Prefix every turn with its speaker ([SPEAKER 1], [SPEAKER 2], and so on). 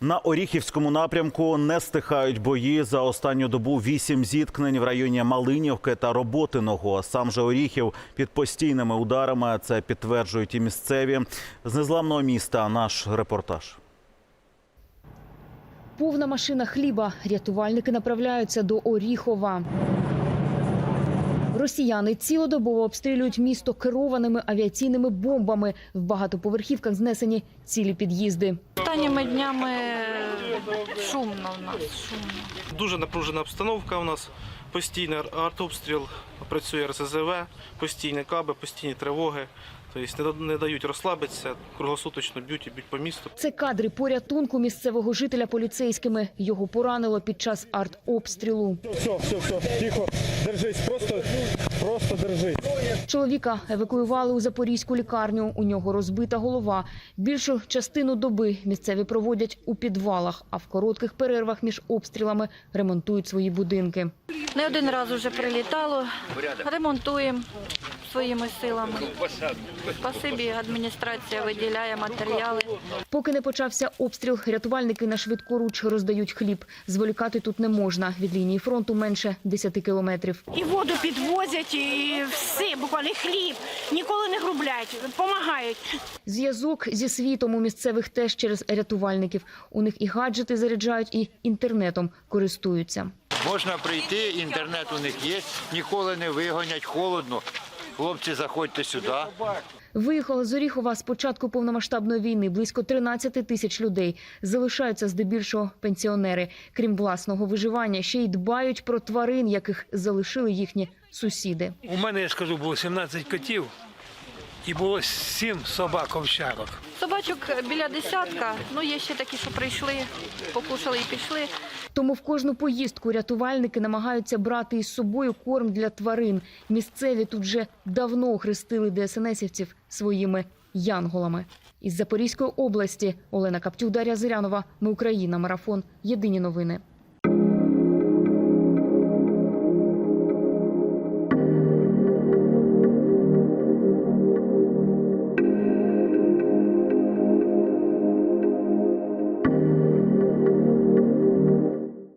[SPEAKER 1] На Оріхівському напрямку не стихають бої. За останню добу вісім зіткнень в районі Малинівки та Роботиного. Сам же Оріхів під постійними ударами. Це підтверджують і місцеві. З незламного міста наш репортаж.
[SPEAKER 2] Повна машина хліба. Рятувальники направляються до Оріхова. Росіяни цілодобово обстрілюють місто керованими авіаційними бомбами. В багатоповерхівках знесені цілі під'їзди.
[SPEAKER 3] Останніми днями шумно в нас, шумно.
[SPEAKER 4] Дуже напружена обстановка у нас. Постійний артобстріл, працює РСЗВ, постійні каби, постійні тривоги. Тобто не да- не дають розслабитися, круглосуточно б'ють і б'ють по місту.
[SPEAKER 2] Це кадри порятунку місцевого жителя поліцейськими. Його поранило під час артобстрілу.
[SPEAKER 5] Все, все, все, тихо, держись, просто, просто держи.
[SPEAKER 2] Чоловіка евакуювали у запорізьку лікарню. У нього розбита голова. Більшу частину доби місцеві проводять у підвалах, а в коротких перервах між обстрілами ремонтують свої будинки.
[SPEAKER 3] Не один раз вже прилітало, ремонтуємо своїми силами. Спасибі, адміністрація виділяє матеріали.
[SPEAKER 2] Поки не почався обстріл, рятувальники на швидкоруч роздають хліб. Зволікати тут не можна. Від лінії фронту менше 10 кілометрів.
[SPEAKER 6] І воду підвозять, і все, буквально хліб. Ніколи не грублять, допомагають.
[SPEAKER 2] Зв'язок зі світом у місцевих теж через рятувальників. У них і гаджети заряджають, і інтернетом користуються.
[SPEAKER 7] Можна прийти, інтернет у них є, ніколи не вигонять, холодно. Хлопці, заходьте сюди.
[SPEAKER 2] Виїхали з Оріхова з початку повномасштабної війни близько 13 тисяч людей. Залишаються здебільшого пенсіонери. Крім власного виживання, ще й дбають про тварин, яких залишили їхні сусіди.
[SPEAKER 8] У мене, я скажу, було 17 котів і було 7 собак овчарок.
[SPEAKER 3] Собачок біля десятка, ну є ще такі, що прийшли, покушали і пішли.
[SPEAKER 2] Тому в кожну поїздку рятувальники намагаються брати із собою корм для тварин. Місцеві тут вже давно охрестили ДСНСівців своїми янголами. Із Запорізької області Олена Каптюк, Дар'я Зирянова. Ми Україна. Марафон. Єдині новини.